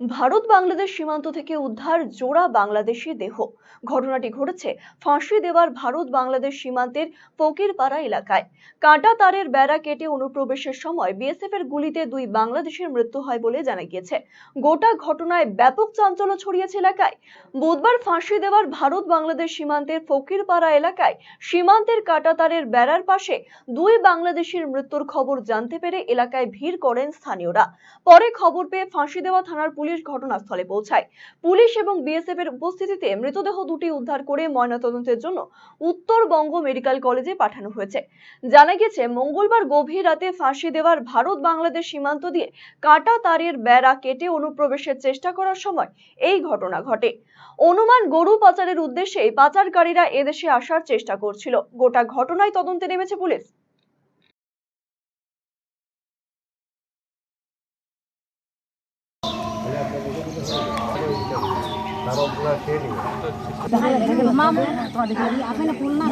ভারত বাংলাদেশ সীমান্ত থেকে উদ্ধার জোড়া বাংলাদেশি দেহ। ঘটনাটি ঘটেছে ফাঁসি দেওয়ার ভারত বাংলাদেশ সীমান্তের ফকিরপাড়া এলাকায়। কাঁটা তারের বেড়া কেটে অনুপ্রবেশের সময় বিএসএফ এর গুলিতে দুই বাংলাদেশের মৃত্যু হয় বলে জানা গিয়েছে। গোটা ঘটনায় ব্যাপক চাঞ্চল্য ছড়িয়েছে এলাকায়। বুধবার ফাঁসি দেওয়ার ভারত বাংলাদেশ সীমান্তের ফকিরপাড়া এলাকায় সীমান্তের কাঁটা তারের বেড়ার পাশে দুই বাংলাদেশের মৃত্যুর খবর জানতে পেরে এলাকায় ভিড় করেন স্থানীয়রা। পরে খবর পেয়ে ফাঁসি দেওয়া থানার পুলিশ ঘটনাস্থলে পৌঁছায়। পুলিশ এবং বিএসএফ এর উপস্থিতিতে মৃতদেহ দুটি উদ্ধার করে ময়নাতদন্তের জন্য উত্তরবঙ্গ মেডিকেল কলেজে পাঠানো হয়েছে। জানা গেছে, মঙ্গলবার গভীর রাতে ফাঁসি দেওয়ার ভারত বাংলাদেশ সীমান্ত দিয়ে কাটা তারের বেড়া কেটে অনুপ্রবেশের চেষ্টা করার সময় এই ঘটনা ঘটে। অনুমান গরু পাচারের উদ্দেশ্যে পাচারকারীরা এদেশে আসার চেষ্টা করছিল। গোটা ঘটনায় তদন্তে নেমেছে পুলিশ। মামা তোমাদের আপনি না পুল না